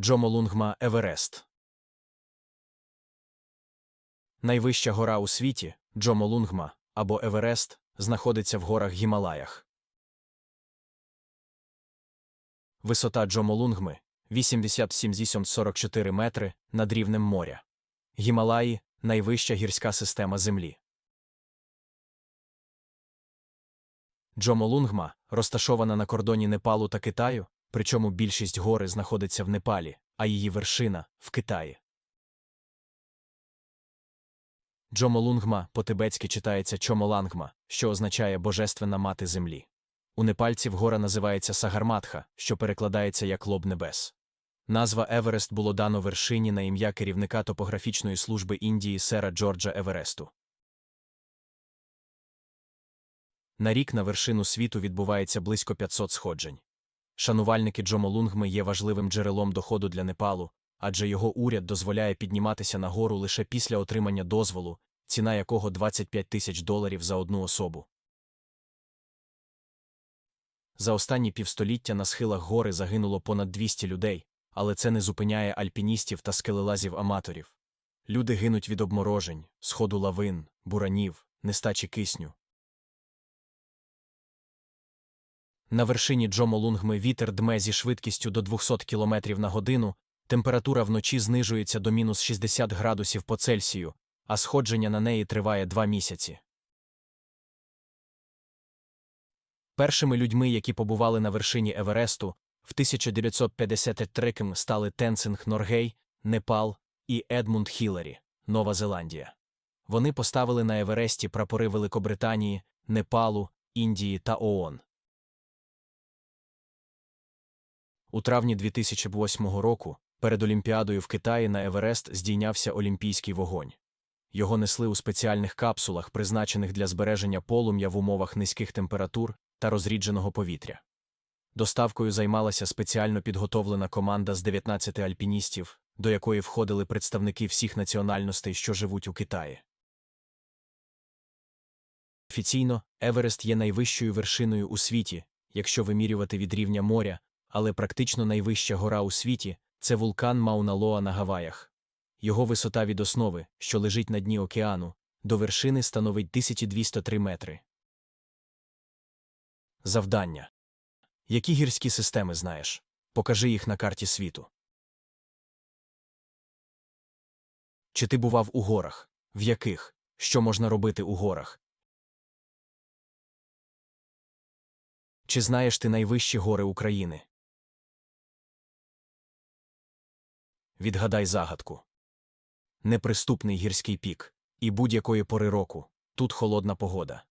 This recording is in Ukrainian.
Джомолунгма Еверест. Найвища гора у світі Джомолунгма або Еверест знаходиться в горах Гімалаях. Висота Джомолунгми 87,44 метри над рівнем моря. Гімалаї найвища гірська система Землі. Джомолунгма розташована на кордоні Непалу та Китаю, причому більшість гори знаходиться в Непалі, а її вершина в Китаї. Джомолунгма по-тибетськи читається Чомолангма, що означає Божественна мати землі. У непальців гора називається Сагарматха, що перекладається як лоб небес. Назва Еверест було дано вершині на ім'я керівника топографічної служби Індії сера Джорджа Евересту. На рік на вершину світу відбувається близько 500 сходжень. Шанувальники Джомолунгми є важливим джерелом доходу для Непалу, адже його уряд дозволяє підніматися на гору лише після отримання дозволу, ціна якого 25 тисяч доларів за одну особу. За останні півстоліття на схилах гори загинуло понад 200 людей, але це не зупиняє альпіністів та скелелазів-аматорів. Люди гинуть від обморожень, сходу лавин, буранів, нестачі кисню. На вершині Джомолунгми вітер дме зі швидкістю до 200 км на годину, температура вночі знижується до мінус 60 градусів по Цельсію, а сходження на неї триває два місяці. Першими людьми, які побували на вершині Евересту, в 1953 стали Тенцинг Норгей, Непал і Едмунд Хіларі, Нова Зеландія. Вони поставили на Евересті прапори Великобританії, Непалу, Індії та ООН. У травні 2008 року перед Олімпіадою в Китаї на Еверест здійнявся олімпійський вогонь. Його несли у спеціальних капсулах, призначених для збереження полум'я в умовах низьких температур та розрідженого повітря. Доставкою займалася спеціально підготовлена команда з 19 альпіністів, до якої входили представники всіх національностей, що живуть у Китаї. Офіційно Еверест є найвищою вершиною у світі, якщо вимірювати від рівня моря, але практично найвища гора у світі це вулкан Мауна-Лоа на Гаваях. Його висота від основи, що лежить на дні океану, до вершини становить 1203 метри. Завдання. Які гірські системи знаєш? Покажи їх на карті світу. Чи ти бував у горах? В яких? Що можна робити у горах? Чи знаєш ти найвищі гори України? Відгадай загадку. Неприступний гірський пік. І будь-якої пори року. Тут холодна погода.